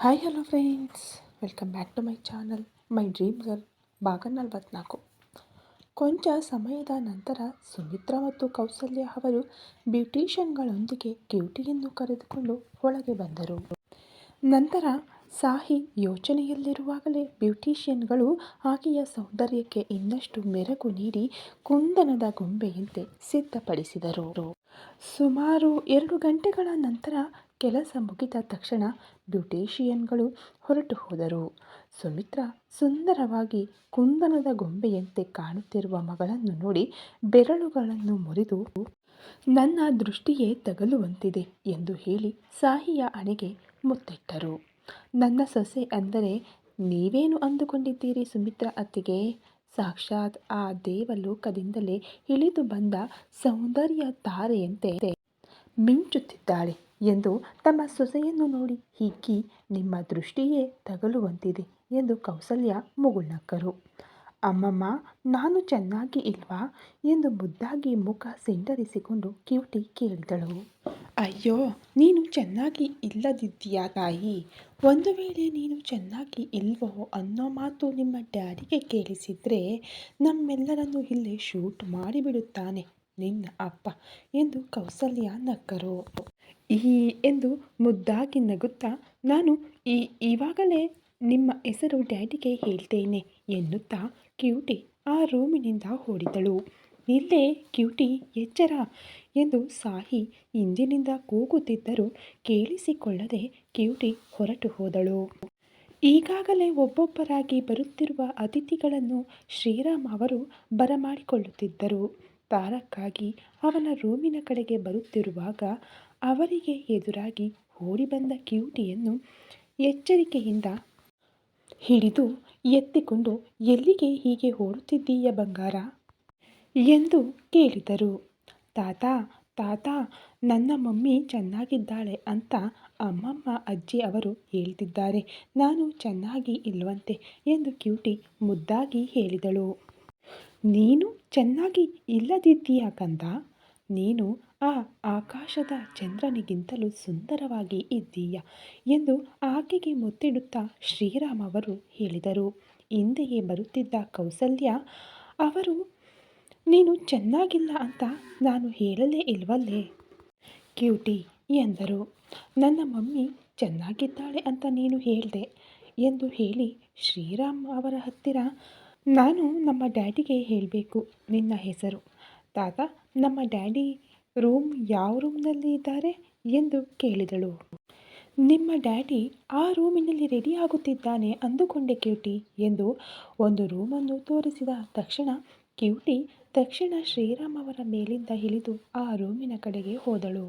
Hi hello friends welcome back to my channel my dream girl ಭಾಗ ನಲವತ್ನಾಲ್ಕು. ಕೊಂಚ ಸಮಯದ ನಂತರ ಸುಮಿತ್ರಾ ಮತ್ತು ಕೌಸಲ್ಯ ಅವರು ಬ್ಯೂಟಿಷಿಯನ್ಗಳೊಂದಿಗೆ ಕ್ಯೂಟಿಯನ್ನು ಕರೆದುಕೊಂಡು ಒಳಗೆ ಬಂದರು. ನಂತರ ಸಾಹಿ ಯೋಚನೆಯಲ್ಲಿರುವಾಗಲೇ ಬ್ಯೂಟಿಷಿಯನ್ಗಳು ಆಕೆಯ ಸೌಂದರ್ಯಕ್ಕೆ ಇನ್ನಷ್ಟು ಮೆರಗು ನೀಡಿ ಕುಂದನದ ಗೊಂಬೆಯಂತೆ ಸಿದ್ಧಪಡಿಸಿದರು. ಸುಮಾರು ಎರಡು ಗಂಟೆಗಳ ನಂತರ ಕೆಲಸ ಮುಗಿದ ತಕ್ಷಣ ಬ್ಯೂಟಿಷಿಯನ್ಗಳು ಹೊರಟು ಹೋದರು. ಸುಮಿತ್ರ ಸುಂದರವಾಗಿ ಕುಂದನದ ಗೊಂಬೆಯಂತೆ ಕಾಣುತ್ತಿರುವ ಮಗಳನ್ನು ನೋಡಿ ಬೆರಳುಗಳನ್ನು ಮುರಿದು, ನನ್ನ ದೃಷ್ಟಿಯೇ ತಗಲುವಂತಿದೆ ಎಂದು ಹೇಳಿ ಸಾಹಿಯ ಅಣೆಗೆ ಮುತ್ತಿಟ್ಟರು. ನನ್ನ ಸೊಸೆ ಅಂದರೆ ನೀವೇನು ಅಂದುಕೊಂಡಿದ್ದೀರಿ ಸುಮಿತ್ರಾ ಅತ್ತಿಗೆ? ಸಾಕ್ಷಾತ್ ಆ ದೇವಲೋಕದಿಂದಲೇ ಇಳಿದು ಬಂದ ಸೌಂದರ್ಯ ತಾರೆಯಂತೆ ಮಿಂಚುತ್ತಿದ್ದಾಳೆ. ಎಂದು ತಮ್ಮ ಸೊಸೆಯನ್ನು ನೋಡಿ ಹಿಗ್ಗಿ ನಿಮ್ಮ ದೃಷ್ಟಿಯೇ ತಗಲುವಂತಿದೆ ಎಂದು ಕೌಸಲ್ಯ ಮುಗುಳ್ನಕ್ಕರು. ಅಮ್ಮಮ್ಮ, ನಾನು ಚೆನ್ನಾಗಿ ಇಲ್ವಾ ಎಂದು ಮುದ್ದಾಗಿ ಮುಖ ಸಿಂಡರಿಸಿಕೊಂಡು ಕ್ಯೂಟಿ ಕೇಳಿದಳು. ಅಯ್ಯೋ, ನೀನು ಚೆನ್ನಾಗಿ ಇಲ್ಲದಿದ್ದೀಯಾ ತಾಯಿ? ಒಂದು ವೇಳೆ ನೀನು ಚೆನ್ನಾಗಿ ಇಲ್ವೋ ಅನ್ನೋ ಮಾತು ನಿಮ್ಮ ಡ್ಯಾಡಿಗೆ ಕೇಳಿಸಿದ್ರೆ ನಮ್ಮೆಲ್ಲರನ್ನು ಇಲ್ಲೇ ಶೂಟ್ ಮಾಡಿಬಿಡುತ್ತಾನೆ ನಿನ್ನ ಅಪ್ಪ ಎಂದು ಕೌಸಲ್ಯ ನಕ್ಕರು. ಈ ಎಂದು ಮುದ್ದಾಗಿ ನಗುತ್ತಾ, ನಾನು ಈ ಇವಾಗಲೇ ನಿಮ್ಮ ಹೆಸರು ಡ್ಯಾಡಿಗೆ ಹೇಳ್ತೇನೆ ಎನ್ನುತ್ತಾ ಕ್ಯೂಟಿ ಆ ರೂಮಿನಿಂದ ಓಡಿದಳು. ಇಲ್ಲೇ ಕ್ಯೂಟಿ, ಎಚ್ಚರ ಎಂದು ಸಾಹಿ ಹಿಂದಿನಿಂದ ಕೂಗುತ್ತಿದ್ದರೂ ಕೇಳಿಸಿಕೊಳ್ಳದೆ ಕ್ಯೂಟಿ ಹೊರಟು ಹೋದಳು. ಈಗಾಗಲೇ ಒಬ್ಬೊಬ್ಬರಾಗಿ ಬರುತ್ತಿರುವ ಅತಿಥಿಗಳನ್ನು ಶ್ರೀರಾಮ್ ಅವರು ಬರಮಾಡಿಕೊಳ್ಳುತ್ತಿದ್ದರು. ತಾರಕ್ಕಾಗಿ ಅವನ ರೂಮಿನ ಕಡೆಗೆ ಬರುತ್ತಿರುವಾಗ ಅವರಿಗೆ ಎದುರಾಗಿ ಓಡಿಬಂದ ಕ್ಯೂಟಿಯನ್ನು ಎಚ್ಚರಿಕೆಯಿಂದ ಹಿಡಿದು ಎತ್ತಿಕೊಂಡು, ಎಲ್ಲಿಗೆ ಹೀಗೆ ಓಡುತ್ತಿದ್ದೀಯ ಬಂಗಾರ ಎಂದು ಕೇಳಿದರು. ತಾತ ತಾತ, ನನ್ನ ಮಮ್ಮಿ ಚೆನ್ನಾಗಿದ್ದಾಳೆ ಅಂತ ಅಮ್ಮಮ್ಮ, ಅಜ್ಜಿ ಅವರು ಹೇಳ್ತಿದ್ದಾರೆ. ನಾನು ಚೆನ್ನಾಗಿ ಇಲ್ವಂತೆ ಎಂದು ಕ್ಯೂಟಿ ಮುದ್ದಾಗಿ ಹೇಳಿದಳು. ನೀನು ಚೆನ್ನಾಗಿ ಇಲ್ಲದಿದ್ದೀಯ ಕಂದ? ನೀನು ಆ ಆಕಾಶದ ಚಂದ್ರನಿಗಿಂತಲೂ ಸುಂದರವಾಗಿ ಇದ್ದೀಯ ಎಂದು ಆಕೆಗೆ ಮುತ್ತಿಡುತ್ತಾ ಶ್ರೀರಾಮ್ ಅವರು ಹೇಳಿದರು. ಹಿಂದೆಯೇ ಬರುತ್ತಿದ್ದ ಕೌಸಲ್ಯ, ಅವರು, ನೀನು ಚೆನ್ನಾಗಿಲ್ಲ ಅಂತ ನಾನು ಹೇಳಲೇ ಇಲ್ವಲ್ಲೇ? ಕ್ಯೂಟಿ ಎಂದರು. ನನ್ನ ಮಮ್ಮಿ ಚೆನ್ನಾಗಿದ್ದಾಳೆ ಅಂತ ನೀನು ಹೇಳಿದೆ? ಎಂದು ಹೇಳಿ ಶ್ರೀರಾಮ್ ಅವರ ಹತ್ತಿರ, ನಾನು ನಮ್ಮ ಡ್ಯಾಡಿಗೆ ಹೇಳಬೇಕು ನಿನ್ನ ಹೆಸರು. ತಾತ, ನಮ್ಮ ಡ್ಯಾಡಿ ರೂಮ್ ಯಾವ ರೂಮ್ನಲ್ಲಿ ಇದ್ದಾರೆ ಎಂದು ಕೇಳಿದಳು. ನಿಮ್ಮ ಡ್ಯಾಡಿ ಆ ರೂಮಿನಲ್ಲಿ ರೆಡಿ ಆಗುತ್ತಿದ್ದಾನೆ ಅಂದುಕೊಂಡೆ ಕ್ಯೂಟಿ ಎಂದು ಒಂದು ರೂಮನ್ನು ತೋರಿಸಿದ ತಕ್ಷಣ ಕ್ಯೂಟಿ ತಕ್ಷಣ ಶ್ರೀರಾಮ್ ಅವರ ಮೇಲಿಂದ ಇಳಿದು ಆ ರೂಮಿನ ಕಡೆಗೆ ಹೋದಳು.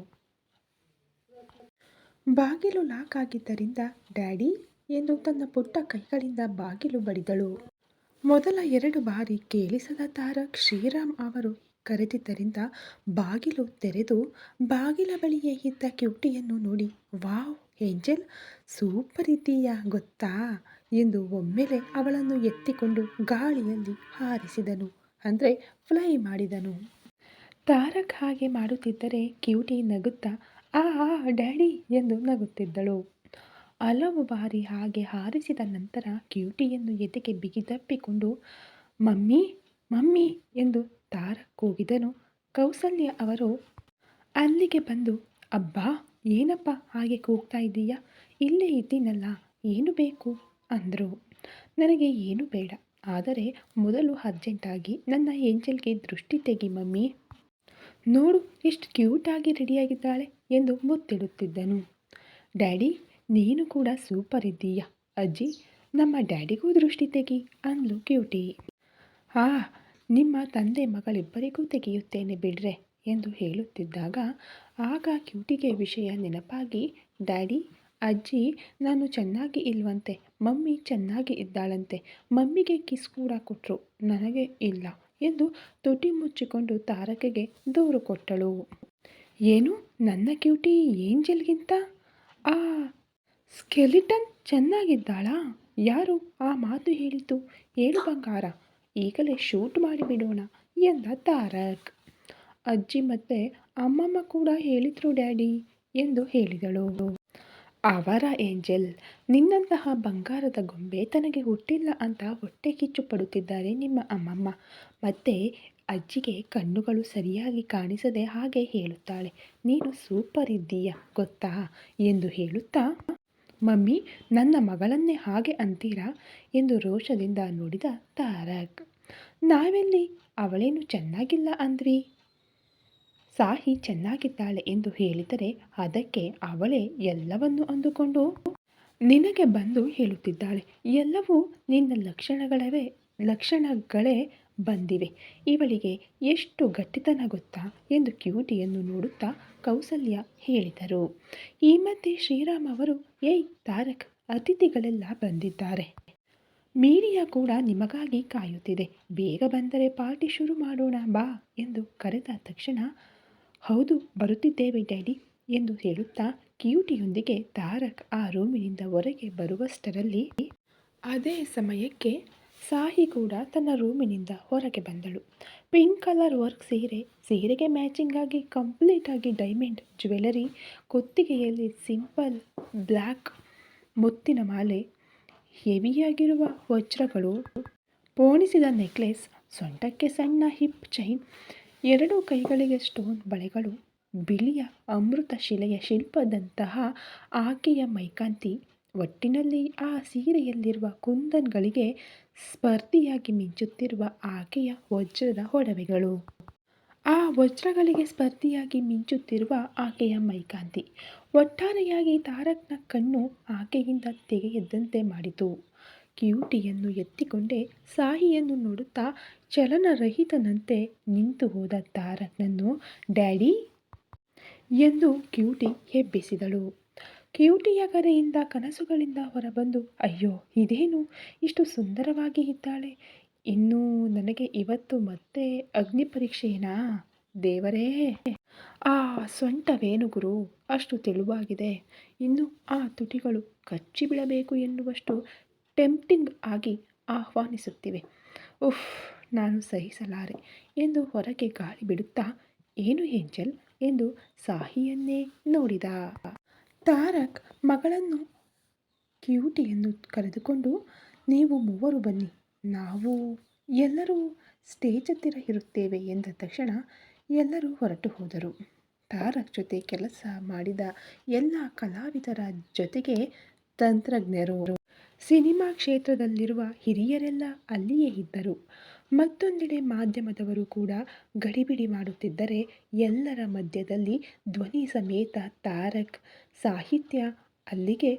ಬಾಗಿಲು ಲಾಕ್ ಆಗಿದ್ದರಿಂದ, ಡ್ಯಾಡಿ ಎಂದು ತನ್ನ ಪುಟ್ಟ ಕೈಗಳಿಂದ ಬಾಗಿಲು ಬಡಿದಳು. ಮೊದಲ ಎರಡು ಬಾರಿ ಕೇಳಿಸದ ತಾರಕ್ ಶ್ರೀರಾಮ್ ಅವರು ಕರೆದಿದ್ದರಿಂದ ಬಾಗಿಲು ತೆರೆದು ಬಾಗಿಲ ಬಳಿಯೇ ಇದ್ದ ಕ್ಯೂಟಿಯನ್ನು ನೋಡಿ, ವಾವ್, ಏಂಜಲ್! ಸೂಪರ್ ಇದ್ದೀಯಾ ಗೊತ್ತಾ? ಎಂದು ಒಮ್ಮೆಲೆ ಅವಳನ್ನು ಎತ್ತಿಕೊಂಡು ಗಾಳಿಯಲ್ಲಿ ಹಾರಿಸಿದನು. ಅಂದರೆ ಫ್ಲೈ ಮಾಡಿದನು. ತಾರಕ್ ಹಾಗೆ ಮಾಡುತ್ತಿದ್ದರೆ ಕ್ಯೂಟಿ ನಗುತ್ತಾ, ಆ ಆ, ಡ್ಯಾಡಿ! ಎಂದು ನಗುತ್ತಿದ್ದಳು. ಹಲವು ಬಾರಿ ಹಾಗೆ ಹಾರಿಸಿದ ನಂತರ ಕ್ಯೂಟಿಯನ್ನು ಎದೆಗೆ ಬಿಗಿದಪ್ಪಿಕೊಂಡು, ಮಮ್ಮಿ ಮಮ್ಮಿ! ಎಂದು ತಾರಕ್ ಕೂಗಿದನು. ಕೌಸಲ್ಯ ಅವರು ಅಲ್ಲಿಗೆ ಬಂದು, ಅಬ್ಬಾ, ಏನಪ್ಪ ಹಾಗೆ ಕೂಗ್ತಾ ಇದ್ದೀಯಾ? ಇಲ್ಲೇ ಇದ್ದೀನಲ್ಲ, ಏನು ಬೇಕು? ಅಂದರು. ನನಗೆ ಏನು ಬೇಡ, ಆದರೆ ಮೊದಲು ಅರ್ಜೆಂಟಾಗಿ ನನ್ನ ಏಂಜಲ್ಗೆ ದೃಷ್ಟಿ ತೆಗಿ ಮಮ್ಮಿ. ನೋಡು ಎಷ್ಟು ಕ್ಯೂಟಾಗಿ ರೆಡಿಯಾಗಿದ್ದಾಳೆ ಎಂದು ಮುತ್ತಿಡುತ್ತಿದ್ದನು. ಡ್ಯಾಡಿ, ನೀನು ಕೂಡ ಸೂಪರ್ ಇದ್ದೀಯ? ಅಜ್ಜಿ, ನಮ್ಮ ಡ್ಯಾಡಿಗೂ ದೃಷ್ಟಿ ತೆಗಿ ಅಂದ್ಲು ಕ್ಯೂಟಿ. ಆ ನಿಮ್ಮ ತಂದೆ ಮಗಳಿಬ್ಬರಿಗೂ ತೆಗೆಯುತ್ತೇನೆ ಬಿಡ್ರೆ ಎಂದು ಹೇಳುತ್ತಿದ್ದಾಗ, ಆಗ ಕ್ಯೂಟಿಗೆ ವಿಷಯ ನೆನಪಾಗಿ, ಡ್ಯಾಡಿ, ಅಜ್ಜಿ, ನಾನು ಚೆನ್ನಾಗಿ ಇಲ್ವಂತೆ, ಮಮ್ಮಿ ಚೆನ್ನಾಗಿ ಇದ್ದಾಳಂತೆ, ಮಮ್ಮಿಗೆ ಕಿಸ್ ಕೂಡ ಕೊಟ್ಟರು ನನಗೆ ಇಲ್ಲ ಎಂದು ತುಟಿ ಮುಚ್ಚಿಕೊಂಡು ತಾರಕೆಗೆ ದೂರು ಕೊಟ್ಟಳು. ಏನು, ನನ್ನ ಕ್ಯೂಟಿ ಏಂಜಲ್ಗಿಂತ? ಆ ಸ್ಕೆಲಿಟನ್ ಚೆನ್ನಾಗಿದ್ದಾಳಾ? ಯಾರು ಆ ಮಾತು ಹೇಳಿತು ಏಳು ಬಂಗಾರ ಈಗಲೇ ಶೂಟ್ ಮಾಡಿಬಿಡೋಣ ಎಂದ ತಾರಕ್. ಅಜ್ಜಿ ಮತ್ತೆ ಅಮ್ಮಮ್ಮ ಕೂಡ ಹೇಳಿದ್ರು, ಡ್ಯಾಡಿ, ಎಂದು ಹೇಳಿದಳು. ಅವರ ಏಂಜೆಲ್, ನಿನ್ನಂತಹ ಬಂಗಾರದ ಗೊಂಬೆ ತನಗೆ ಹುಟ್ಟಿಲ್ಲ ಅಂತ ಹೊಟ್ಟೆ ಕಿಚ್ಚು ಪಡುತ್ತಿದ್ದಾರೆ ನಿಮ್ಮ ಅಮ್ಮಮ್ಮ. ಮತ್ತೆ ಅಜ್ಜಿಗೆ ಕಣ್ಣುಗಳು ಸರಿಯಾಗಿ ಕಾಣಿಸದೆ ಹಾಗೆ ಹೇಳುತ್ತಾಳೆ, ನೀನು ಸೂಪರ್ ಇದ್ದೀಯ, ಗೊತ್ತಾ? ಎಂದು ಹೇಳುತ್ತಾ ಮಮ್ಮಿ, ನನ್ನ ಮಗಳನ್ನೇ ಹಾಗೆ ಅಂತೀರಾ? ಎಂದು ರೋಷದಿಂದ ನೋಡಿದ ತಾರಕ್. ನಾವೆಲ್ಲಿ? ಅವಳೇನು ಚೆನ್ನಾಗಿಲ್ಲ ಅಂದ್ವಿ ಸಾಹಿ ಚೆನ್ನಾಗಿದ್ದಾಳೆ ಎಂದು ಹೇಳಿದರೆ ಅದಕ್ಕೆ ಅವಳೇ ಎಲ್ಲವನ್ನು ಅಂದುಕೊಂಡು, ನಿನಗೆ ಬಂದು ಹೇಳುತ್ತಿದ್ದಾಳೆ, ಎಲ್ಲವೂ ನಿನ್ನ ಲಕ್ಷಣಗಳವೇ, ಲಕ್ಷಣಗಳೇ ಬಂದಿವೆ. ಇವಳಿಗೆ ಎಷ್ಟು ಗಟ್ಟಿತನ ಗೊತ್ತಾ ಎಂದು ಕ್ಯೂಟಿಯನ್ನು ನೋಡುತ್ತಾ ಕೌಸಲ್ಯ ಹೇಳಿದರು. ಈ ಮಧ್ಯೆ ಶ್ರೀರಾಮ್ ಅವರು, ಏಯ್ ತಾರಕ್, ಅತಿಥಿಗಳೆಲ್ಲ ಬಂದಿದ್ದಾರೆ. ಮೀಡಿಯಾ ಕೂಡ ನಿಮಗಾಗಿ ಕಾಯುತ್ತಿದೆ. ಬೇಗ ಬಂದರೆ ಪಾರ್ಟಿ ಶುರು ಮಾಡೋಣ ಬಾ ಎಂದು ಕರೆದ ತಕ್ಷಣ, ಹೌದು, ಬರುತ್ತಿದ್ದೇವೆ ಡ್ಯಾಡಿ ಎಂದು ಹೇಳುತ್ತಾ ಕ್ಯೂಟಿಯೊಂದಿಗೆ ತಾರಕ್ ಆ ರೂಮಿನಿಂದ ಹೊರಗೆ ಬರುವಷ್ಟರಲ್ಲಿ, ಅದೇ ಸಮಯಕ್ಕೆ ಸಾಹಿ ಕೂಡ ತನ್ನ ರೂಮಿನಿಂದ ಹೊರಗೆ ಬಂದಳು. ಪಿಂಕ್ ಕಲರ್ ವರ್ಕ್ ಸೀರೆ, ಸೀರೆಗೆ ಮ್ಯಾಚಿಂಗ್ ಆಗಿ ಕಂಪ್ಲೀಟ್ ಆಗಿ ಡೈಮಂಡ್, ಜ್ಯುವೆಲರಿ, ಕುತ್ತಿಗೆಯಲ್ಲಿ ಸಿಂಪಲ್ ಬ್ಲ್ಯಾಕ್ ಮುತ್ತಿನ ಮಾಲೆ, ಹೆವಿಯಾಗಿರುವ ವಜ್ರಗಳು, ಪೋಣಿಸಿದ ನೆಕ್ಲೆಸ್, ಸೊಂಟಕ್ಕೆ ಸಣ್ಣ ಹಿಪ್ ಚೈನ್, ಎರಡು ಕೈಗಳಿಗೆ ಸ್ಟೋನ್ ಬಳೆಗಳು, ಬಿಳಿಯ ಅಮೃತ ಶಿಲೆಯ ಶಿಲ್ಪದಂತಹ ಆಕೆಯ ಮೈಕಾಂತಿ ಒಟ್ಟಿನಲ್ಲಿ ಆ ಸೀರೆಯಲ್ಲಿರುವ ಕುಂದನ್ಗಳಿಗೆ ಸ್ಪರ್ಧಿಯಾಗಿ ಮಿಂಚುತ್ತಿರುವ ಆಕೆಯ ವಜ್ರದ ಒಡವೆಗಳು. ಆ ವಜ್ರಗಳಿಗೆ ಸ್ಪರ್ಧಿಯಾಗಿ ಮಿಂಚುತ್ತಿರುವ ಆಕೆಯ ಮೈಕಾಂತಿ. ಒಟ್ಟಾರೆಯಾಗಿ ತಾರಕ್ನ ಕಣ್ಣು ಆಕೆಯಿಂದ ತೆಗೆಯದಂತೆ ಮಾಡಿತು. ಕ್ಯೂಟಿಯನ್ನು ಎತ್ತಿಕೊಂಡೇ ಸಾಹಿಯನ್ನು ನೋಡುತ್ತಾ ಚಲನರಹಿತನಂತೆ ನಿಂತು ಹೋದ ತಾರಕ್ನನ್ನು, ಡ್ಯಾಡಿ! ಎಂದು ಕ್ಯೂಟಿ ಎಬ್ಬಿಸಿದಳು ಕ್ಯೂಟಿಯ ಕರೆಯಿಂದ ಕನಸುಗಳಿಂದ ಹೊರಬಂದು, ಅಯ್ಯೋ, ಇದೇನು? ಇಷ್ಟು ಸುಂದರವಾಗಿ ಇದ್ದಾಳೆ. ಇನ್ನು ನನಗೆ ಇವತ್ತು ಮತ್ತೆ ಅಗ್ನಿ ಪರೀಕ್ಷೆನಾ? ದೇವರೇ! ಆ ಸೊಂಟವೇನು ಗುರು? ಅಷ್ಟು ತೆಳುವಾಗಿದೆ. ಇನ್ನು ಆ ತುಟಿಗಳು ಕಚ್ಚಿ ಬಿಡಬೇಕು ಎನ್ನುವಷ್ಟು ಟೆಂಪ್ಟಿಂಗ್ ಆಗಿ ಆಹ್ವಾನಿಸುತ್ತಿವೆ. ಉಫ್, ನಾನು ಸಹಿಸಲಾರೆ ಎಂದು ಹೊರಗೆ ಗಾಳಿ ಬಿಡುತ್ತಾ, ಏನು ಏಂಜಲ್? ಎಂದು ಸಾಹಿಯನ್ನೇ ನೋಡಿದ. ತಾರಕ್ ಮಗಳನ್ನು ಕ್ಯೂಟಿಯನ್ನು ಕರೆದುಕೊಂಡು, ನೀವು ಮೂವರು ಬನ್ನಿ, ನಾವು ಎಲ್ಲರೂ ಸ್ಟೇಜ್ ಹತ್ತಿರ ಇರುತ್ತೇವೆ ಎಂದ ತಕ್ಷಣ ಎಲ್ಲರೂ ಹೊರಟು ಹೋದರು. ತಾರಕ್ ಜೊತೆ ಕೆಲಸ ಮಾಡಿದ ಎಲ್ಲ ಕಲಾವಿದರ ಜೊತೆಗೆ ತಂತ್ರಜ್ಞರು, ಸಿನಿಮಾ ಕ್ಷೇತ್ರದಲ್ಲಿರುವ ಹಿರಿಯರೆಲ್ಲ ಅಲ್ಲಿಯೇ ಇದ್ದರು. ಮತ್ತೊಂದೆಡೆ ಮಾಧ್ಯಮದವರು ಕೂಡ ಗಡಿಬಿಡಿ ಮಾಡುತ್ತಿದ್ದರೆ ಎಲ್ಲರ ಮಧ್ಯದಲ್ಲಿ ಧ್ವನಿ ಸಮೇತ ತಾರಕ್ ಸಾಹಿತ್ಯ ಅಲ್ಲಿಗೆ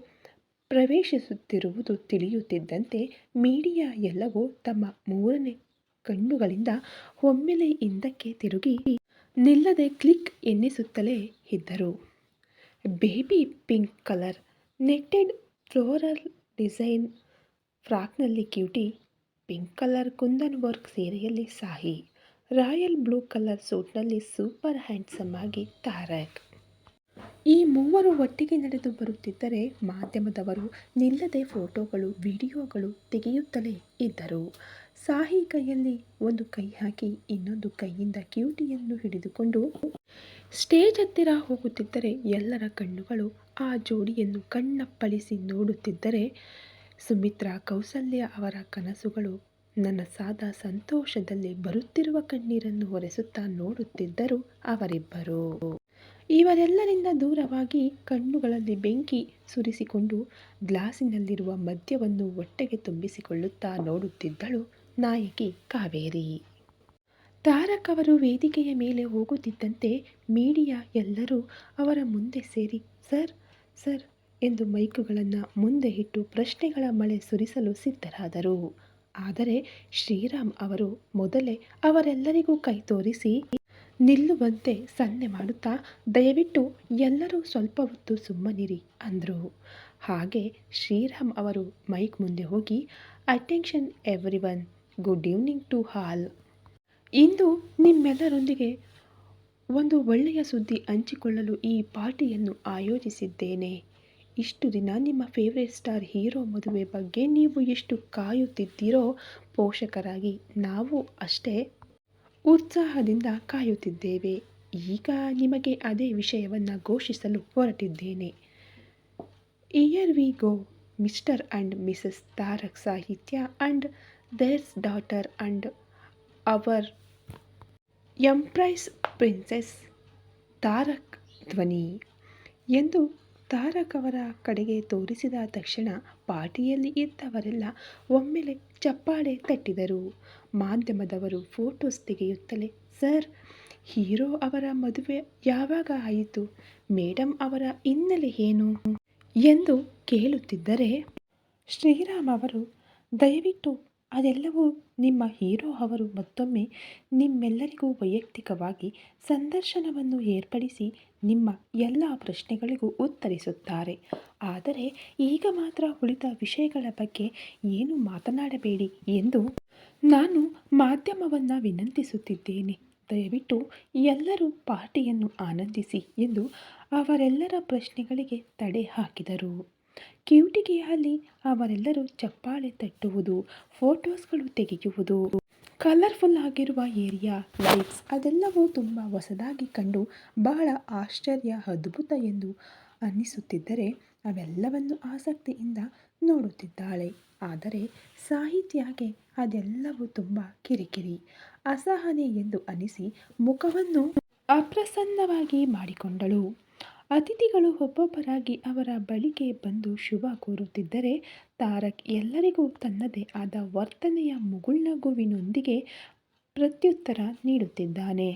ಪ್ರವೇಶಿಸುತ್ತಿರುವುದು ತಿಳಿಯುತ್ತಿದ್ದಂತೆ ಮೀಡಿಯಾ ಎಲ್ಲವೂ ತಮ್ಮ ಮೂರನೇ ಕಣ್ಣುಗಳಿಂದ ಒಮ್ಮೆಲೆ ಹಿಂದಕ್ಕೆ ತಿರುಗಿ ನಿಲ್ಲದೆ ಕ್ಲಿಕ್ ಎನ್ನಿಸುತ್ತಲೇ ಇದ್ದರು. Baby pink colour netted floral design ಫ್ರಾಕ್ನಲ್ಲಿ cutie pink colour kundan work ಸೀರೆಯಲ್ಲಿ Sahi royal blue colour ಸೂಟ್ನಲ್ಲಿ ಸೂಪರ್ ಹ್ಯಾಂಡ್ಸಮ್ ಆಗಿ ತಾರಕ್. ಈ ಮೂವರು ಒಟ್ಟಿಗೆ ನಡೆದು ಬರುತ್ತಿದ್ದರೆ ಮಾಧ್ಯಮದವರು ನಿಲ್ಲದೆ ಫೋಟೋಗಳು, ವಿಡಿಯೋಗಳು ತೆಗೆಯುತ್ತಲೇ ಇದ್ದರು. ಸಾಹಿ ಕೈಯಲ್ಲಿ ಒಂದು ಕೈ ಹಾಕಿ ಇನ್ನೊಂದು ಕೈಯಿಂದ ಕ್ಯೂಟಿಯನ್ನು ಹಿಡಿದುಕೊಂಡು ಸ್ಟೇಜ್ ಹತ್ತಿರ ಹೋಗುತ್ತಿದ್ದರೆ ಎಲ್ಲರ ಕಣ್ಣುಗಳು ಆ ಜೋಡಿಯನ್ನು ಕಣ್ಣಪ್ಪಳಿಸಿ ನೋಡುತ್ತಿದ್ದರೆ ಸುಮಿತ್ರಾ ಕೌಸಲ್ಯ ಅವರ ಕನಸುಗಳು ನನ್ನ ಸಾದ ಸಂತೋಷದಲ್ಲಿ ಬರುತ್ತಿರುವ ಕಣ್ಣೀರನ್ನು ಒರೆಸುತ್ತಾ ನೋಡುತ್ತಿದ್ದರು ಅವರಿಬ್ಬರು. ಇವರೆಲ್ಲರಿಂದ ದೂರವಾಗಿ ಕಣ್ಣುಗಳಲ್ಲಿ ಬೆಂಕಿ ಸುರಿಸಿಕೊಂಡು ಗ್ಲಾಸಿನಲ್ಲಿರುವ ಮದ್ಯವನ್ನು ಒಟ್ಟೆಗೆ ತುಂಬಿಸಿಕೊಳ್ಳುತ್ತಾ ನೋಡುತ್ತಿದ್ದಳು ನಾಯಕಿ ಕಾವೇರಿ. ತಾರಕ್ ಅವರು ವೇದಿಕೆಯ ಮೇಲೆ ಹೋಗುತ್ತಿದ್ದಂತೆ ಮೀಡಿಯಾ ಎಲ್ಲರೂ ಅವರ ಮುಂದೆ ಸೇರಿ, ಸರ್ ಸರ್ ಎಂದು ಮೈಕುಗಳನ್ನು ಮುಂದೆ ಇಟ್ಟು ಪ್ರಶ್ನೆಗಳ ಮಳೆ ಸುರಿಸಲು ಸಿದ್ಧರಾದರು. ಆದರೆ ಶ್ರೀರಾಮ್ ಅವರು ಮೊದಲೇ ಅವರೆಲ್ಲರಿಗೂ ಕೈ ತೋರಿಸಿ, ನಿಲ್ಲುವಂತೆ ಸನ್ನೆ ಮಾಡುತ್ತಾ, ದಯವಿಟ್ಟು ಎಲ್ಲರೂ ಸ್ವಲ್ಪ ಹೊತ್ತು ಸುಮ್ಮನಿರಿ ಅಂದರು. ಹಾಗೆ ಶ್ರೀರಾಮ್ ಅವರು ಮೈಕ್ ಮುಂದೆ ಹೋಗಿ, attention everyone good evening to hall. ಇಂದು ನಿಮ್ಮೆಲ್ಲರೊಂದಿಗೆ ಒಂದು ಒಳ್ಳೆಯ ಸುದ್ದಿ ಹಂಚಿಕೊಳ್ಳಲು ಈ ಪಾರ್ಟಿಯನ್ನು ಆಯೋಜಿಸಿದ್ದೇನೆ. ಇಷ್ಟು ದಿನ ನಿಮ್ಮ ಫೇವ್ರೆಟ್ ಸ್ಟಾರ್ ಹೀರೋ ಮದುವೆ ಬಗ್ಗೆ ನೀವು ಎಷ್ಟು ಕಾಯುತ್ತಿದ್ದೀರೋ ಪೋಷಕರಾಗಿ ನಾವು ಅಷ್ಟೇ ಉತ್ಸಾಹದಿಂದ ಕಾಯುತ್ತಿದ್ದೇವೆ. ಈಗ ನಿಮಗೆ ಅದೇ ವಿಷಯವನ್ನು ಘೋಷಿಸಲು ಹೊರಟಿದ್ದೇನೆ. Here we go Mr and Mrs Tarak Sahitya and theirs daughter and our empress princess Tarak Dhwani ಎಂದು ತಾರಕ್ ಅವರ ಕಡೆಗೆ ತೋರಿಸಿದ ತಕ್ಷಣ ಪಾರ್ಟಿಯಲ್ಲಿ ಇದ್ದವರೆಲ್ಲ ಒಮ್ಮೆಲೆ ಚಪ್ಪಾಳೆ ತಟ್ಟಿದರು. ಮಾಧ್ಯಮದವರು ಫೋಟೋಸ್ ತೆಗೆಯುತ್ತಲೇ, ಸರ್, ಹೀರೋ ಅವರ ಮದುವೆ ಯಾವಾಗ ಆಯಿತು? ಮೇಡಮ್ ಅವರ ಹಿನ್ನೆಲೆ ಏನು? ಎಂದು ಕೇಳುತ್ತಿದ್ದರೆ ಶ್ರೀರಾಮ್ ಅವರು, ದಯವಿಟ್ಟು ಅದೆಲ್ಲವೂ ನಿಮ್ಮ ಹೀರೋ ಅವರು ಮತ್ತೊಮ್ಮೆ ನಿಮ್ಮೆಲ್ಲರಿಗೂ ವೈಯಕ್ತಿಕವಾಗಿ ಸಂದರ್ಶನವನ್ನು ಏರ್ಪಡಿಸಿ ನಿಮ್ಮ ಎಲ್ಲ ಪ್ರಶ್ನೆಗಳಿಗೂ ಉತ್ತರಿಸುತ್ತಾರೆ. ಆದರೆ ಈಗ ಮಾತ್ರ ಉಳಿದ ವಿಷಯಗಳ ಬಗ್ಗೆ ಏನು ಮಾತನಾಡಬೇಡಿ ಎಂದು ನಾನು ಮಾಧ್ಯಮವನ್ನು ವಿನಂತಿಸುತ್ತಿದ್ದೇನೆ. ದಯವಿಟ್ಟು ಎಲ್ಲರೂ ಪಾರ್ಟಿಯನ್ನು ಆನಂದಿಸಿ ಎಂದು ಅವರೆಲ್ಲರ ಪ್ರಶ್ನೆಗಳಿಗೆ ತಡೆ ಹಾಕಿದರು. ಕ್ಯೂಟಿಗೆಯಲ್ಲಿ ಅವರೆಲ್ಲರೂ ಚಪ್ಪಾಳೆ ತಟ್ಟುವುದು, ಫೋಟೋಸ್ಗಳು ತೆಗೆಯುವುದು. ಕಲರ್ಫುಲ್ ಆಗಿರುವ ಏರಿಯಾ, ಲೈಟ್ಸ್ ಅದೆಲ್ಲವೂ ತುಂಬ ಹೊಸದಾಗಿ ಕಂಡು ಬಹಳ ಆಶ್ಚರ್ಯ, ಅದ್ಭುತ ಎಂದು ಅನ್ನಿಸುತ್ತಿದ್ದರೆ ಅವೆಲ್ಲವನ್ನು ಆಸಕ್ತಿಯಿಂದ ನೋಡುತ್ತಿದ್ದಾಳೆ. ಆದರೆ ಸಾಹಿತ್ಯಕ್ಕೆ ಅದೆಲ್ಲವೂ ತುಂಬ ಕಿರಿಕಿರಿ, ಅಸಹನೆ ಎಂದು ಅನಿಸಿ ಮುಖವನ್ನು ಅಪ್ರಸನ್ನವಾಗಿ ಮಾಡಿಕೊಂಡಳು. ಅತಿಥಿಗಳು ಒಬ್ಬೊಬ್ಬರಾಗಿ ಅವರ ಬಳಿಗೆ ಬಂದು ಶುಭ ಕೋರುತ್ತಿದ್ದರೆ ತಾರಕ್ ಎಲ್ಲರಿಗೂ ತನ್ನದೇ ಆದ ವರ್ತನೆಯ ಮುಗುಳ್ನಗುವಿನೊಂದಿಗೆ ಪ್ರತ್ಯುತ್ತರ ನೀಡುತ್ತಿದ್ದಾನೆ.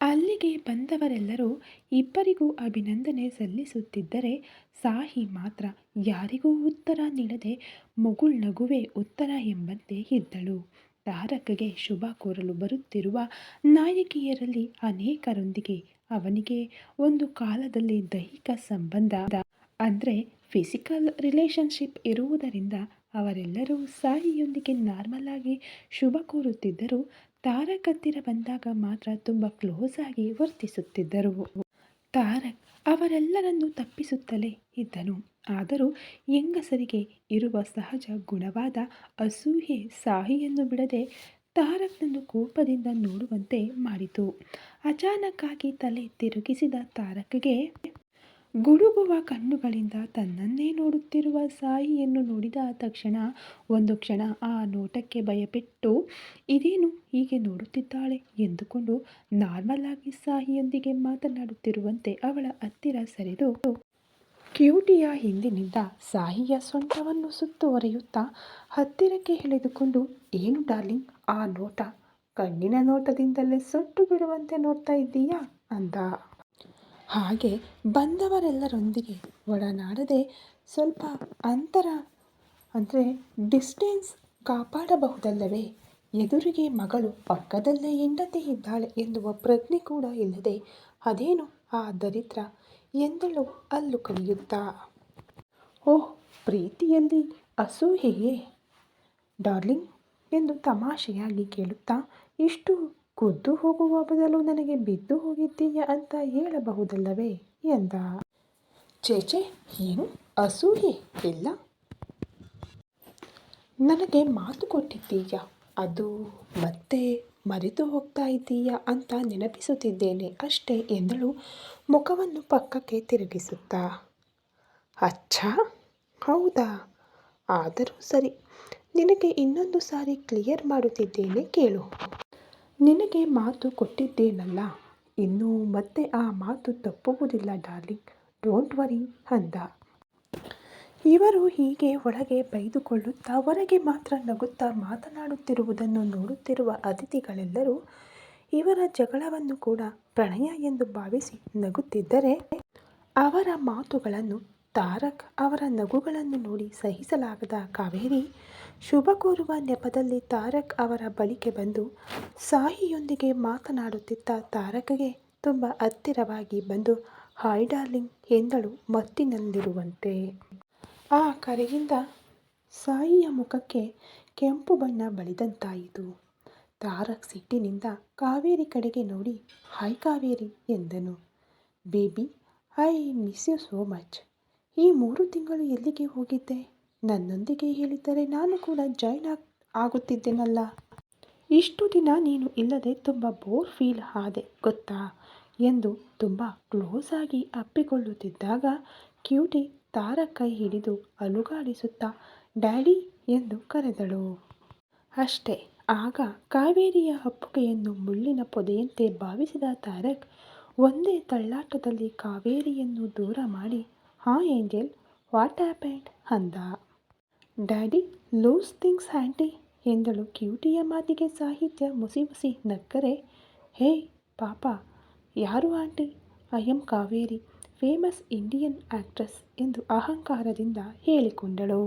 ಅಲ್ಲಿಗೆ ಬಂದವರೆಲ್ಲರೂ ಇಬ್ಬರಿಗೂ ಅಭಿನಂದನೆ ಸಲ್ಲಿಸುತ್ತಿದ್ದರೆ ಸಾಹಿ ಮಾತ್ರ ಯಾರಿಗೂ ಉತ್ತರ ನೀಡದೆ ಮುಗುಳ್ನಗುವೇ ಉತ್ತರ ಎಂಬಂತೆ ಇದ್ದಳು. ತಾರಕ್ಗೆ ಶುಭ ಕೋರಲು ಬರುತ್ತಿರುವ ನಾಯಕಿಯರಲ್ಲಿ ಅನೇಕರೊಂದಿಗೆ ಅವನಿಗೆ ಒಂದು ಕಾಲದಲ್ಲಿ ದೈಹಿಕ ಸಂಬಂಧ ಅಂದರೆ ಫಿಸಿಕಲ್ ರಿಲೇಶನ್ಶಿಪ್ ಇರುವುದರಿಂದ ಅವರೆಲ್ಲರೂ ಸಾಯಿಯೊಂದಿಗೆ ನಾರ್ಮಲ್ ಆಗಿ ಶುಭ ಕೋರುತ್ತಿದ್ದರು ತಾರಕ್ ಹತ್ತಿರ ಬಂದಾಗ ಮಾತ್ರ ತುಂಬ ಕ್ಲೋಸ್ ಆಗಿ ವರ್ತಿಸುತ್ತಿದ್ದರು. ತಾರಕ್ ಅವರೆಲ್ಲರನ್ನು ತಪ್ಪಿಸುತ್ತಲೇ ಇದ್ದನು. ಆದರೂ ಹೆಂಗಸರಿಗೆ ಇರುವ ಸಹಜ ಗುಣವಾದ ಅಸೂಹೆ ಸಾಹಿಯನ್ನು ಬಿಡದೆ ತಾರಕ್ನನ್ನು ಕೋಪದಿಂದ ನೋಡುವಂತೆ ಮಾಡಿತು. ಅಚಾನಕ್ಕಾಗಿ ತಲೆ ತಿರುಗಿಸಿದ ತಾರಕ್ಗೆ ಗುಡುಗುವ ಕಣ್ಣುಗಳಿಂದ ತನ್ನನ್ನೇ ನೋಡುತ್ತಿರುವ ಸಾಯಿಯನ್ನು ನೋಡಿದ ತಕ್ಷಣ ಒಂದು ಕ್ಷಣ ಆ ನೋಟಕ್ಕೆ ಭಯಪಟ್ಟು, ಇದೇನು ಹೀಗೆ ನೋಡುತ್ತಿದ್ದಾಳೆ? ಎಂದುಕೊಂಡು ನಾರ್ಮಲ್ ಆಗಿ ಸಾಯಿಯೊಂದಿಗೆ ಮಾತನಾಡುತ್ತಿರುವಂತೆ ಅವಳ ಹತ್ತಿರ ಸರಿದು ಕ್ಯೂಟಿಯ ಹಿಂದಿನಿಂದ ಸಾಹಿಯ ಸೊಂಟವನ್ನು ಸುತ್ತುವರೆಯುತ್ತಾ ಹತ್ತಿರಕ್ಕೆ ಎಳೆದುಕೊಂಡು ಏನು ಡಾರ್ಲಿಂಗ್, ಆ ನೋಟ? ಕಣ್ಣಿನ ನೋಟದಿಂದಲೇ ಸೊಟ್ಟು ಬಿಡುವಂತೆ ನೋಡ್ತಾ ಇದ್ದೀಯಾ? ಅಂದ. ಹಾಗೆ ಬಂದವರೆಲ್ಲರೊಂದಿಗೆ ಒಡನಾಡದೆ ಸ್ವಲ್ಪ ಅಂತರ, ಅಂದರೆ ಡಿಸ್ಟೆನ್ಸ್ ಕಾಪಾಡಬಹುದಲ್ಲವೇ? ಎದುರಿಗೆ ಮಗಳು ಪಕ್ಕದಲ್ಲೇ ಹೆಂಡತಿ ಇದ್ದಾಳೆ ಎನ್ನುವ ಪ್ರಜ್ಞೆ ಕೂಡ ಇಲ್ಲದೆ, ಅದೇನು? ಆ ದರಿದ್ರ ಎಂದಳು ಅಲ್ಲು ಕಡಿಯುತ್ತಾ ಓಹ್, ಪ್ರೀತಿಯಲ್ಲಿ ಅಸೂಹೆಯೇ ಡಾರ್ಲಿಂಗ್ ಎಂದು ತಮಾಷೆಯಾಗಿ ಕೇಳುತ್ತಾ, ಇಷ್ಟು ಕುದ್ದು ಹೋಗುವ ಬದಲು ನನಗೆ ಬಿದ್ದು ಹೋಗಿದ್ದೀಯ ಅಂತ ಹೇಳಬಹುದಲ್ಲವೇ ಎಂದ. ಚೇಚೆ ಏನು? ಅಸೂಹೆ ಇಲ್ಲ. ನನಗೆ ಮಾತು ಕೊಟ್ಟಿದ್ದೀಯ? ಅದು ಮತ್ತೆ ಮರೆತು ಹೋಗ್ತಾ ಇದ್ದೀಯಾ ಅಂತ ನೆನಪಿಸುತ್ತಿದ್ದೇನೆ ಅಷ್ಟೇ ಎಂದಳು. ಮುಖವನ್ನು ಪಕ್ಕಕ್ಕೆ ತಿರುಗಿಸುತ್ತಾ. ಅಚ್ಚ! ಹೌದಾ? ಆದರೂ ಸರಿ. ನಿನಗೆ ಇನ್ನೊಂದು ಸಾರಿ ಕ್ಲಿಯರ್ ಮಾಡುತ್ತಿದ್ದೇನೆ ಕೇಳು. ನಿನಗೆ ಮಾತು ಕೊಟ್ಟಿದ್ದೇನಲ್ಲ? ಇನ್ನು ಮತ್ತೆ ಆ ಮಾತು ತಪ್ಪುವುದಿಲ್ಲ, ಡಾರ್ಲಿಂಗ್. ಡೋಂಟ್ ವರಿ, ಅಂದ. ಇವರು ಹೀಗೆ ಒಳಗೆ ಬೈದುಕೊಳ್ಳುತ್ತಾ ಹೊರಗೆ ಮಾತ್ರ ನಗುತ್ತಾ ಮಾತನಾಡುತ್ತಿರುವುದನ್ನು ನೋಡುತ್ತಿರುವ ಅತಿಥಿಗಳೆಲ್ಲರೂ ಇವರ ಜಗಳವನ್ನು ಕೂಡ ಪ್ರಣಯ ಎಂದು ಭಾವಿಸಿ ನಗುತ್ತಿದ್ದರೆ ಅವರ ಮಾತುಗಳನ್ನು ತಾರಕ್ ಅವರ ನಗುಗಳನ್ನು ನೋಡಿ ಸಹಿಸಲಾಗದ ಕಾವೇರಿ ಶುಭ ಕೋರುವ ನೆಪದಲ್ಲಿ ತಾರಕ್ ಅವರ ಬಳಿಕೆ ಬಂದು ಸಾಹಿಯೊಂದಿಗೆ ಮಾತನಾಡುತ್ತಿದ್ದ ತಾರಕ್ಗೆ ತುಂಬ ಹತ್ತಿರವಾಗಿ ಬಂದು, ಹಾಯ್ ಡಾರ್ಲಿಂಗ್ ಎಂದಳು ಮತ್ತಿನಲ್ಲಿರುವಂತೆ. ಆ ಕರೆಯಿಂದ ಸಾಯಿಯ ಮುಖಕ್ಕೆ ಕೆಂಪು ಬಣ್ಣ ಬಳಿದಂತಾಯಿತು. ತಾರಕ್ ಸಿಟ್ಟಿನಿಂದ ಕಾವೇರಿ ಕಡೆಗೆ ನೋಡಿ, ಹಾಯ್ ಕಾವೇರಿ ಎಂದನು. Baby, I miss you so much. ಈ ಮೂರು ತಿಂಗಳು ಎಲ್ಲಿಗೆ ಹೋಗಿದ್ದೆ? ನನ್ನೊಂದಿಗೆ ಹೇಳಿದ್ದರೆ ನಾನು ಕೂಡ ಜಾಯ್ನ್ ಆಗ್, ಆಗುತ್ತಿದ್ದೆನಲ್ಲ. ಇಷ್ಟು ದಿನ ನೀನು ಇಲ್ಲದೆ ತುಂಬ ಬೋರ್ ಫೀಲ್ ಆದೆ, ಗೊತ್ತಾ? ಎಂದು ತುಂಬ ಕ್ಲೋಸ್ ಆಗಿ ಅಪ್ಪಿಕೊಳ್ಳುತ್ತಿದ್ದಾಗ ಕ್ಯೂಟಿ ತಾರಕ್ ಕೈ ಹಿಡಿದು ಅಲುಗಾಡಿಸುತ್ತಾ, ಡ್ಯಾಡಿ ಎಂದು ಕರೆದಳು. ಅಷ್ಟೇ, ಆಗ ಕಾವೇರಿಯ ಅಪ್ಪುಗೆಯನ್ನು ಮುಳ್ಳಿನ ಪೊದೆಯಂತೆ ಭಾವಿಸಿದ ತಾರಕ್ ಒಂದೇ ತಳ್ಳಾಟದಲ್ಲಿ ಕಾವೇರಿಯನ್ನು ದೂರ ಮಾಡಿ, ಹಾ ಏಂಜೆಲ್, ವಾಟ್ ಹ್ಯಾಪೆಂಡ್ ಅಂದ. ಡ್ಯಾಡಿ, ಲೂಸ್ ಥಿಂಗ್ಸ್, ಆಂಟಿ ಎಂದಳು ಕ್ಯೂಟಿಯ ಮಾತಿಗೆ ಸಾಹಿತ್ಯ ಮುಸಿ ಮುಸಿ ನಕ್ಕರೆ ಹೇ, ಪಾಪ, ಯಾರು aunty I Kaveri famous Indian actress ಎಂದು ಅಹಂಕಾರದಿಂದ ಹೇಳಿಕೊಂಡಳು.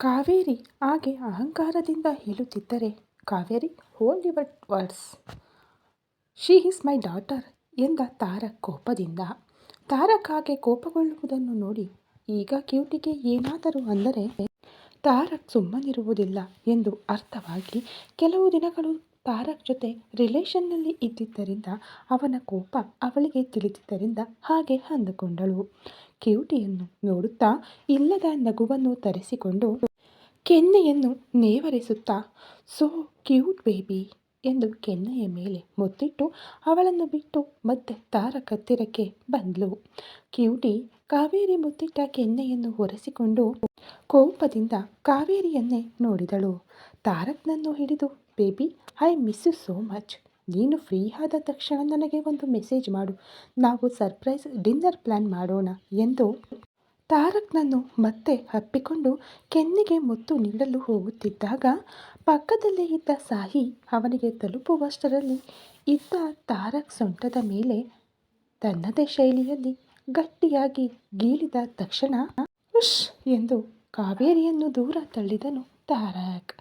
ಕಾವೇರಿ ಹಾಗೆ ಅಹಂಕಾರದಿಂದ ಹೇಳುತ್ತಿದ್ದರೆ Kaveri hold your words she is my daughter ಎಂದ ತಾರಕ್ ಕೋಪದಿಂದ. ತಾರಕ್ ಹಾಗೆ ಕೋಪಗೊಳ್ಳುವುದನ್ನು ನೋಡಿ ಈಗ ಕ್ಯೂಟಿಗೆ ಏನಾದರೂ ಅಂದರೆ ತಾರಕ್ ಸುಮ್ಮನಿರುವುದಿಲ್ಲ ಎಂದು ಅರ್ಥವಾಗಿ ಕೆಲವು ದಿನಗಳು ತಾರಕ್ ಜೊತೆ ರಿಲೇಷನ್ನಲ್ಲಿ ಇದ್ದಿದ್ದರಿಂದ ಅವನ ಕೋಪ ಅವಳಿಗೆ ತಿಳಿದಿದ್ದರಿಂದ ಹಾಗೆ ಅಂದುಕೊಂಡಳು. ಕ್ಯೂಟಿಯನ್ನು ನೋಡುತ್ತಾ ಇಲ್ಲದ ನಗುವನ್ನು ತರಿಸಿಕೊಂಡು ಕೆನ್ನೆಯನ್ನು ನೇವರಿಸುತ್ತಾ ಸೋ ಕ್ಯೂಟ್ ಬೇಬಿ ಎಂದು ಕೆನ್ನೆಯ ಮೇಲೆ ಮುತ್ತಿಟ್ಟು ಅವಳನ್ನು ಬಿಟ್ಟು ಮತ್ತೆ ತಾರಕ್ ಹತ್ತಿರಕ್ಕೆ ಬಂದ್ಲು ಕ್ಯೂಟಿ ಕಾವೇರಿ ಮುತ್ತಿಟ್ಟ ಕೆನ್ನೆಯನ್ನು ಒರೆಸಿಕೊಂಡು ಕೋಪದಿಂದ ಕಾವೇರಿಯನ್ನೇ ನೋಡಿದಳು. ತಾರಕ್ನನ್ನು ಹಿಡಿದು baby, I miss you so much ನೀನು ಫ್ರೀ ಆದ ತಕ್ಷಣ ನನಗೆ ಒಂದು ಮೆಸೇಜ್ ಮಾಡು ನಾವು ಸರ್ಪ್ರೈಸ್ ಡಿನ್ನರ್ ಪ್ಲ್ಯಾನ್ ಮಾಡೋಣ ಎಂದು ತಾರಕ್ನನ್ನು ಮತ್ತೆ ಹಪ್ಪಿಕೊಂಡು ಕೆನ್ನಿಗೆ ಮುತ್ತು ನೀಡಲು ಹೋಗುತ್ತಿದ್ದಾಗ ಪಕ್ಕದಲ್ಲೇ ಇದ್ದ ಸಾಹಿ ಅವನಿಗೆ ತಲುಪುವಷ್ಟರಲ್ಲಿ ಇದ್ದ ತಾರಕ್ ಸೊಂಟದ ಮೇಲೆ ತನ್ನದೇ ಶೈಲಿಯಲ್ಲಿ ಗಟ್ಟಿಯಾಗಿ ಗೀಳಿದ ತಕ್ಷಣ ಉಶ್ ಎಂದು ಕಾವೇರಿಯನ್ನು ದೂರ ತಳ್ಳಿದನು ತಾರಕ್.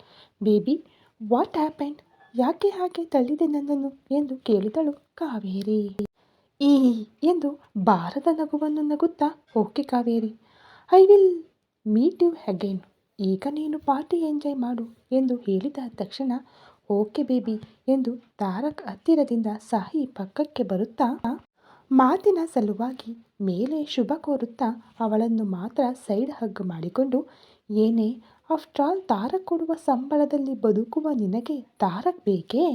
ಬೇಬಿ ವಾಟ್ ಹ್ಯಾಪೆಂಡ್ ಯಾಕೆ ಹಾಗೆ ತಳ್ಳಿದೆ ನನ್ನನ್ನು ಎಂದು ಕೇಳಿದಳು ಕಾವೇರಿ. ಈ ಎಂದು ಬಾರದ ನಗುವನ್ನು ನಗುತ್ತಾ, okay Kaveri. I will meet you again ಈಗ ನೀನು ಪಾರ್ಟಿ ಎಂಜಾಯ್ ಮಾಡು ಎಂದು ಹೇಳಿದ ತಕ್ಷಣ, ಓಕೆ ಬೇಬಿ ಎಂದು ತಾರಕ್ ಹತ್ತಿರದಿಂದ ಸಾಹಿ ಪಕ್ಕಕ್ಕೆ ಬರುತ್ತಾ, ಮಾತಿನ ಸಲುವಾಗಿ ಮೇಲೆ ಶುಭ ಕೋರುತ್ತಾ ಅವಳನ್ನು ಮಾತ್ರ ಸೈಡ್ ಹಗ್ ಮಾಡಿಕೊಂಡು, ಏನೇ ಆಫ್ಟರಾಲ್ ತಾರಕ್ ಕೊಡುವ ಸಂಬಳದಲ್ಲಿ ಬದುಕುವ ನಿನಗೆ ತಾರಕ್ ಬೇಕೇ?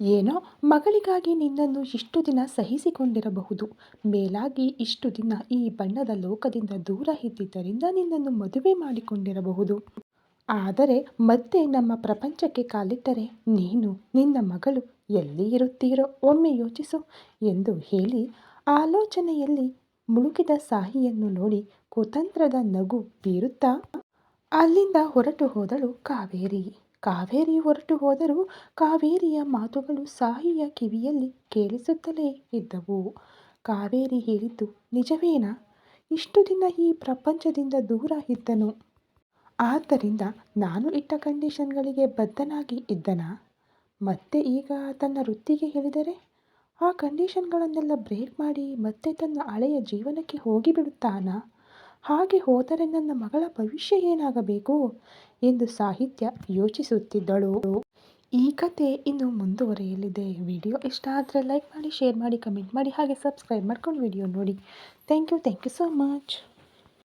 ಏನೋ ಮಗಳಿಗಾಗಿ ನಿನ್ನನ್ನು ಇಷ್ಟು ದಿನ ಸಹಿಸಿಕೊಂಡಿರಬಹುದು. ಮೇಲಾಗಿ ಇಷ್ಟು ದಿನ ಈ ಬಣ್ಣದ ಲೋಕದಿಂದ ದೂರ ಇದ್ದಿದ್ದರಿಂದ ನಿನ್ನನ್ನು ಮದುವೆ ಮಾಡಿಕೊಂಡಿರಬಹುದು. ಆದರೆ ಮತ್ತೆ ನಮ್ಮ ಪ್ರಪಂಚಕ್ಕೆ ಕಾಲಿಟ್ಟರೆ ನೀನು ನಿನ್ನ ಮಗಳು ಎಲ್ಲಿ ಇರುತ್ತೀರೋ ಒಮ್ಮೆ ಯೋಚಿಸು ಎಂದು ಹೇಳಿ ಆಲೋಚನೆಯಲ್ಲಿ ಮುಳುಗಿದ ಸಾಹಿಯನ್ನು ನೋಡಿ ಕುತಂತ್ರದ ನಗು ಬೀರುತ್ತಾ ಅಲ್ಲಿಂದ ಹೊರಟು ಹೋದಳು ಕಾವೇರಿ. ಕಾವೇರಿ ಹೊರಟು ಹೋದರೂ ಕಾವೇರಿಯ ಮಾತುಗಳು ಸಾಹಿಯ ಕಿವಿಯಲ್ಲಿ ಕೇಳಿಸುತ್ತಲೇ ಇದ್ದವು. ಕಾವೇರಿ ಹೇಳಿದ್ದು, ನಿಜವೇನಾ? ಇಷ್ಟು ದಿನ ಈ ಪ್ರಪಂಚದಿಂದ ದೂರ ಇದ್ದನು. ಆದ್ದರಿಂದ ನಾನು ಇಟ್ಟ ಕಂಡೀಷನ್ಗಳಿಗೆ ಬದ್ಧನಾಗಿ ಇದ್ದನಾ? ಮತ್ತೆ ಈಗ ತನ್ನ ವೃತ್ತಿಗೆ ಹೇಳಿದರೆ ಆ ಕಂಡೀಷನ್ಗಳನ್ನೆಲ್ಲ ಬ್ರೇಕ್ ಮಾಡಿ ಮತ್ತೆ ತನ್ನ ಹಳೆಯ ಜೀವನಕ್ಕೆ ಹೋಗಿಬಿಡುತ್ತಾನಾ? ಹಾಗೆ ಹೋದರೆ ನನ್ನ ಮಗಳ ಭವಿಷ್ಯ ಏನಾಗಬೇಕು? ಎಂದು ಸಾಹಿತ್ಯ ಯೋಚಿಸುತ್ತಿದ್ದಳು. ಈ ಕತೆ ಇನ್ನು ಮುಂದುವರೆಯಲಿದೆ ವಿಡಿಯೋ ಇಷ್ಟ ಆದರೆ ಲೈಕ್ ಮಾಡಿ, ಶೇರ್ ಮಾಡಿ, ಕಮೆಂಟ್ ಮಾಡಿ ಹಾಗೆ ಸಬ್ಸ್ಕ್ರೈಬ್ ಮಾಡ್ಕೊಂಡು ವಿಡಿಯೋ ನೋಡಿ. Thank you thank you so much